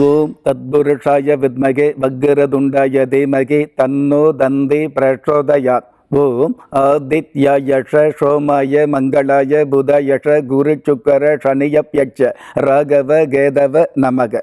ஓம் தத்புருஷாய வித்மகே வக்ரதுண்டாய தீமகி தன்னோ தந்தி பிரச்சோதயாத் ஓம் ஆதித்யாயஷ சோமாய மங்களாய புதயஷ குரு சுக்கர சனியப்யட்ச ராகவ கேதவ நமக.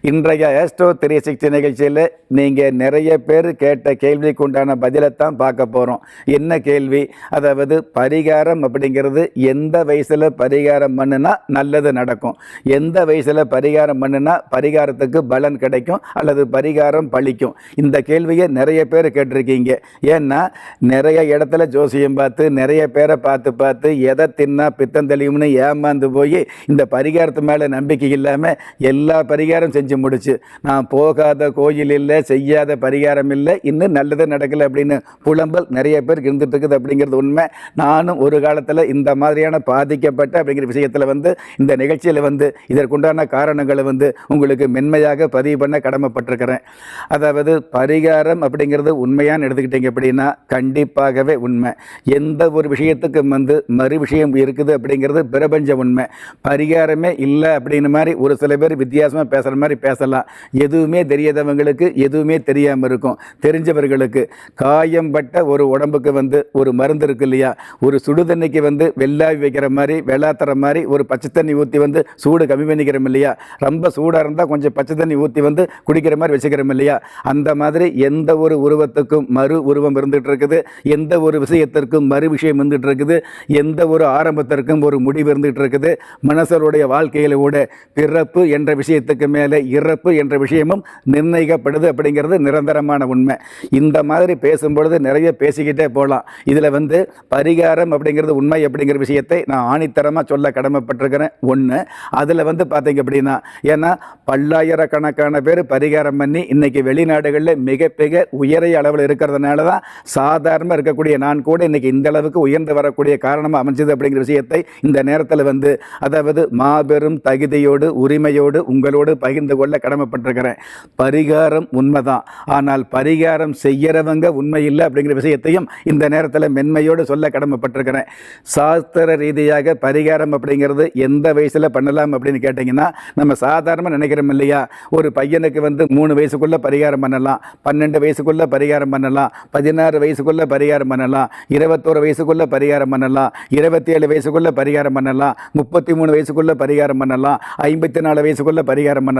இன்றைய ஆஸ்ட்ரோ த்ரீ சிக்ஸ்டி நிகழ்ச்சியில் நீங்கள் நிறைய பேர் கேட்ட கேள்விக்கு உண்டான பதிலைத்தான் பார்க்க போகிறோம் என்ன கேள்வி? அதாவது பரிகாரம் அப்படிங்கிறது எந்த வயசில் பரிகாரம் பண்ணுனா நல்லது நடக்கும். எந்த வயசில் பரிகாரம் பண்ணுனா பரிகாரத்துக்கு பலன் கிடைக்கும் அல்லது பரிகாரம் பழிக்கும்? இந்த கேள்வியை நிறைய பேர் கேட்டிருக்கீங்க. ஏன்னா நிறைய இடத்துல ஜோசியம் பார்த்து நிறைய பேரை பார்த்து பார்த்து எதை தின்னா பித்தம் தெளியும்னு ஏமாந்து போய் இந்த பரிகாரத்து மேலே நம்பிக்கை இல்லாமல் எல்லா பரிகாரம் செஞ்சு முடிச்சு நான் போகாத கோயில் இல்லை செய்யாத பரிகாரம் இல்லை இன்னும் நல்லது நடக்கலை அப்படின்னு புலம்பல் நிறைய பேருக்கு இருந்துட்டு இருக்குது அப்படிங்கிறது உண்மை. நானும் ஒரு காலத்தில் இந்த மாதிரியான பாதிக்கப்பட்ட அப்படிங்கிற விஷயத்தில் வந்து இந்த நிகழ்ச்சியில் வந்து இதற்குண்டான காரணங்களை வந்து உங்களுக்கு மென்மையாக பதிவு பண்ண கடமைப்பட்டிருக்கிறேன். அதாவது பரிகாரம் அப்படிங்கிறது உண்மையான்னு எடுத்துக்கிட்டீங்க அப்படின்னா கண்டிப்பாகவே உண்மை. எந்த ஒரு விஷயத்துக்கும் வந்து மறு விஷயம் இருக்குது அப்படிங்கிறது பிரபஞ்ச உண்மை. பரிகாரமே இல்லை அப்படின்னு மாதிரி ஒரு சில பேர் வித்தியாசமாக பேசுகிற மாதிரி பேசலாம். எதுவுமே தெரியாதவங்களுக்கு எதுவுமே தெரியாமல் இருக்கும். தெரிஞ்சவர்களுக்கு காயம் பட்ட ஒரு உடம்புக்கு வந்து ஒரு மருந்து இருக்கு இல்லையா? ஒரு சுடு தண்ணிக்கு வந்து வெள்ளாவி வைக்கிற மாதிரி வெள்ளாத்துற மாதிரி ஒரு பச்சை தண்ணி ஊற்றி வந்து சூடு கம்மி பண்ணிக்கிறோம் இல்லையா? ரொம்ப சூடாக இருந்தால் கொஞ்சம் பச்சை தண்ணி ஊற்றி வந்து குடிக்கிற மாதிரி வச்சுக்கிறோம் இல்லையா? அந்த மாதிரி எந்த ஒரு உருவத்துக்கும் மறு உருவம் இருந்துகிட்டு இருக்குது. எந்த ஒரு விஷயத்திற்கும் மறு விஷயம் இருந்துகிட்டு இருக்குது. எந்த ஒரு ஆரம்பத்திற்கும் ஒரு முடிவு இருந்துகிட்டு இருக்குது. மனசருடைய வாழ்க்கையில் கூட பிறப்பு என்ற விஷயத்துக்கு மேலே இறப்பு என்ற விஷயமும் நிர்ணயிக்கப்படுது அப்படிங்கிறது நிரந்தரமான உண்மை. இந்த மாதிரி பேசும்பொழுது நிறைய பேசிக்கிட்டே போகலாம். இதில் வந்து பரிகாரம் அப்படிங்கிறது உண்மை அப்படிங்கிற விஷயத்தை நான் ஆணித்தரமாக சொல்ல கடமைப்பட்டிருக்கிறேன். ஒன்று அதில் வந்து பார்த்தீங்க அப்படின்னா ஏன்னா பல்லாயிரக்கணக்கான பேர் பரிகாரம் பண்ணி இன்றைக்கி வெளிநாடுகளில் மிக மிக உயரிய அளவில் இருக்கிறதுனால தான் சாதாரணமாக இருக்கக்கூடிய நான் கூட இன்றைக்கி இந்த அளவுக்கு உயர்ந்து வரக்கூடிய காரணமாக அமைஞ்சது அப்படிங்கிற விஷயத்தை இந்த நேரத்தில் வந்து அதாவது மாபெரும் தகுதியோடு உரிமையோடு உங்களோடு பகிர்ந்து கொள்ள கடமைப்பட்டிருக்கிறேன். பரிகாரம் உண்மைதான். ஆனால் பரிகாரம் செய்யறவங்க உண்மை இல்லை அப்படிங்கிற விஷயத்தையும் இந்த நேரத்தில் மென்மையோடு சொல்ல கடமைப்பட்டிருக்கிறேன். சாஸ்திர ரீதியாக பரிகாரம் அப்படிங்கிறது எந்த வயசில் பண்ணலாம் அப்படின்னு கேட்டிங்கன்னா நம்ம சாதாரணமாக நினைக்கிறோம் இல்லையா? ஒரு பையனுக்கு வந்து மூணு வயசுக்குள்ளே பரிகாரம் பண்ணலாம் பன்னெண்டு வயசுக்குள்ளே பரிகாரம் பண்ணலாம் பதினாறு வயசுக்குள்ளே பரிகாரம் பண்ணலாம் இருபத்தோரு வயசுக்குள்ளே பரிகாரம் பண்ணலாம் இருபத்தி ஏழு வயசுக்குள்ளே பரிகாரம் பண்ணலாம் முப்பத்தி மூணு வயசுக்குள்ளே பரிகாரம் பண்ணலாம் ஐம்பத்தி நாலு வயசுக்குள்ளே பரிகாரம் பண்ணலாம்.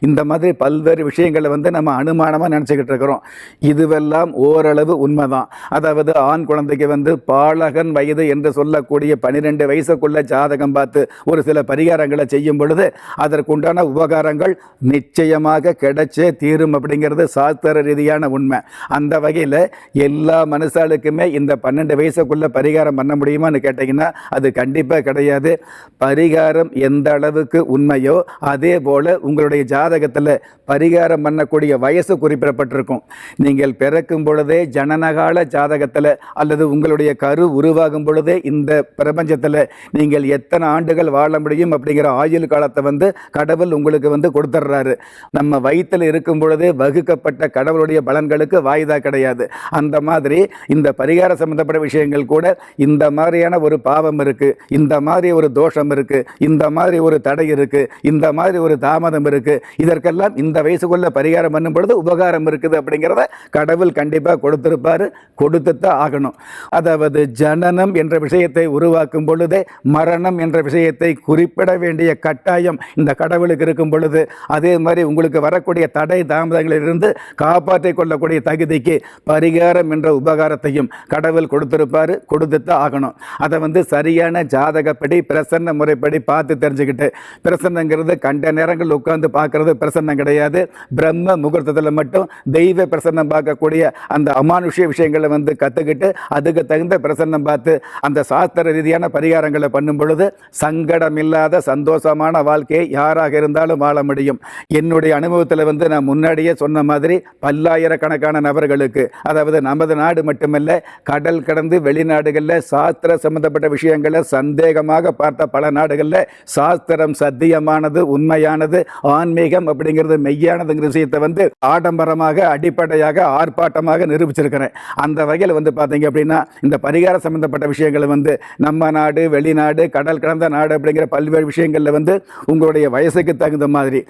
இந்த மாதிரி பல்வேறு விஷயங்களை வந்து நம்ம அனுமானமாக நினச்சிக்கிட்டு இருக்கிறோம். இதுவெல்லாம் ஓரளவு உண்மைதான். அதாவது ஆண் குழந்தைக்கு வந்து பாலகன் வயது என்று சொல்லக்கூடிய பன்னிரெண்டு வயசுக்குள்ள ஜாதகம் பார்த்து ஒரு சில பரிகாரங்களை செய்யும் பொழுது அதற்குண்டான உபகாரங்கள் நிச்சயமாக கிடைச்சே தீரும் அப்படிங்கிறது சாஸ்திர ரீதியான உண்மை. அந்த வகையில் எல்லா மனுஷாளுக்குமே இந்த பன்னெண்டு வயசுக்குள்ள பரிகாரம் பண்ண முடியுமான்னு கேட்டிங்கன்னா அது கண்டிப்பாக கிடையாது. பரிகாரம் எந்த அளவுக்கு உண்மையோ அதே போல் உங்களுடைய ஜாதகத்தில் பரிகாரம் பண்ணக்கூடிய வயசு குறிப்பிடப்பட்டிருக்கும். நீங்கள் பிறக்கும் பொழுதே ஜனனகால ஜாதகத்தில் அல்லது உங்களுடைய கரு உருவாகும் பொழுதே இந்த பிரபஞ்சத்தில் நீங்கள் எத்தனை ஆண்டுகள் வாழ முடியும் அப்படிங்கிற ஆயுள் காலத்தை வந்து கடவுள் உங்களுக்கு வந்து கொடுத்துட்றாரு நம்ம வயிற்றில் இருக்கும் பொழுதே வகுக்கப்பட்ட கடவுளுடைய பலன்களுக்கு வாய்தா கிடையாது. அந்த மாதிரி இந்த பரிகார சம்பந்தப்பட்ட விஷயங்கள் கூட இந்த மாதிரியான ஒரு பாவம் இருக்கு இந்த மாதிரி ஒரு தோஷம் இருக்கு இந்த மாதிரி ஒரு தடை இருக்கு இந்த மாதிரி ஒரு தாமதம் இருக்கு. இதற்கெல்லாம் இந்த வயசுக்குள்ள பரிகாரம் பண்ணும் பொழுது உபகாரம் இருக்குது அப்படிங்கிறத கடவுள் கண்டிப்பாக கொடுத்திருப்பாரு கொடுத்துத்தான் ஆகணும். அதாவது ஜனனம் என்ற விஷயத்தை உருவாக்கும் பொழுதே மரணம் என்ற விஷயத்தை குறிப்பிட வேண்டிய கட்டாயம் இந்த கடவுளுக்கு இருக்கும் பொழுது. அதே மாதிரி உங்களுக்கு வரக்கூடிய தடை தாமதங்களிலிருந்து காப்பாற்றிக் கொள்ளக்கூடிய தகுதிக்கு பரிகாரம் என்ற உபகாரத்தையும் கடவுள் கொடுத்திருப்பாரு கொடுத்துத்தான் ஆகணும். அதை வந்து சரியான ஜாதகப்படி பிரசன்ன முறைப்படி பார்த்து தெரிஞ்சுக்கிட்டு பிரசன்னங்கிறது கண்ட நேரங்கள் உட்கார் உட்கார்ந்து பார்க்கறது பிரசன்னம் கிடையாது. பிரம்ம முகூர்த்தத்தில் மட்டும் தெய்வ பிரசன்னம் பார்க்கக்கூடிய அந்த அமானுஷ்ய விஷயங்களை வந்து கற்றுக்கிட்டு அதுக்கு தகுந்த பிரசன்னம் பார்த்து அந்த சாஸ்திர ரீதியான பரிகாரங்களை பண்ணும் பொழுது சங்கடம் இல்லாத சந்தோஷமான வாழ்க்கையை யாராக இருந்தாலும் வாழ முடியும். என்னுடைய அனுபவத்தில் வந்து நான் முன்னாடியே சொன்ன மாதிரி பல்லாயிரக்கணக்கான நபர்களுக்கு அதாவது நமது நாடு மட்டுமல்ல கடல் கடந்து வெளிநாடுகளில் சாஸ்திர சம்பந்தப்பட்ட விஷயங்களை சந்தேகமாக பார்த்த பல நாடுகளில் சாஸ்திரம் சத்தியமானது உண்மையானது ஆன்மீகம் அப்படிங்கிறது மெய்யானதுங்கிற விஷயத்தை வந்து ஆடம்பரமாக அடிப்படையாக ஆர்ப்பாட்டமாக நிரூபிச்சிருக்கிறேன். அந்த வகையில் வந்து பார்த்தீங்க அப்படின்னா இந்த பரிகார சம்பந்தப்பட்ட விஷயங்களை வந்து நம்ம நாடு வெளிநாடு கடல் கடந்த நாடு அப்படிங்கிற பல்வேறு விஷயங்களில் வந்து உங்களுடைய வயசுக்கு தகுந்த மாதிரி.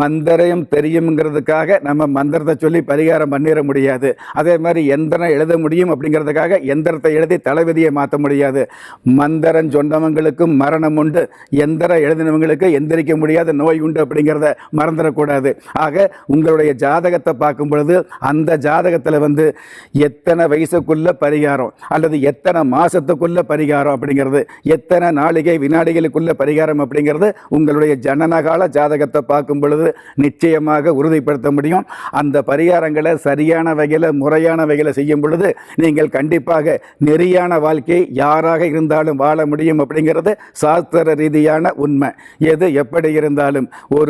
மந்திரம் தெரியுங்கிறதுக்காக நம்ம மந்திரத்தை சொல்லி பரிகாரம் பண்ணிட முடியாது. அதே மாதிரி எந்திரம் எழுத முடியும் அப்படிங்கிறதுக்காக எந்திரத்தை எழுதி தலைவிதியை மாற்ற முடியாது. மந்திரம் சொன்னவங்களுக்கும் மரணம் உண்டு. எந்திரம் எழுதினவங்களுக்கு எந்திரிக்க முடியாத நோய் உண்டு அப்படிங்கிறத மறந்துடக்கூடாது. ஆக உங்களுடைய ஜாதகத்தை பார்க்கும் பொழுது அந்த ஜாதகத்தில் வந்து எத்தனை வயசுக்குள்ள பரிகாரம் அல்லது எத்தனை மாதத்துக்குள்ள பரிகாரம் அப்படிங்கிறது எத்தனை நாளிகை வினாடிகளுக்குள்ள பரிகாரம் அப்படிங்கிறது உங்களுடைய ஜனனகால ஜாதகத்தை பார்க்கும் பொழுது நிச்சயமாக உறுதிப்படுத்த முடியும். அந்த பரிகாரங்களை சரியான வகையில் முறையான வகையில் செய்யும் பொழுது நீங்கள் கண்டிப்பாக நெறியான வாழ்க்கை யாராக இருந்தாலும் வாழ முடியும் அப்படிங்கிறது சாஸ்திர ரீதியான உண்மை. எது எப்படி இருந்தாலும் ஒரு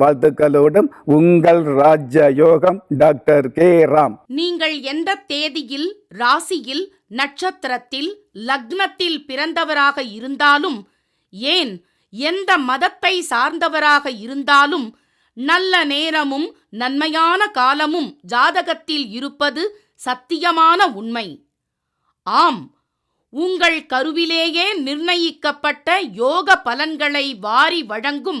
வாழ்த்துக்களோடும் உங்கள் ராஜ்ய யோகம் டாக்டர் கே ராம். நீங்கள் எந்த தேதியில் ராசியில் நட்சத்திரத்தில் லக்னத்தில் பிறந்தவராக இருந்தாலும் ஏன் எந்த மதத்தை சார்ந்தவராக இருந்தாலும் நல்ல நேரமும் நன்மையான காலமும் ஜாதகத்தில் இருப்பது சத்தியமான உண்மை. ஆம் உங்கள் கருவிலேயே நிர்ணயிக்கப்பட்ட யோக பலன்களை வாரி வழங்கும்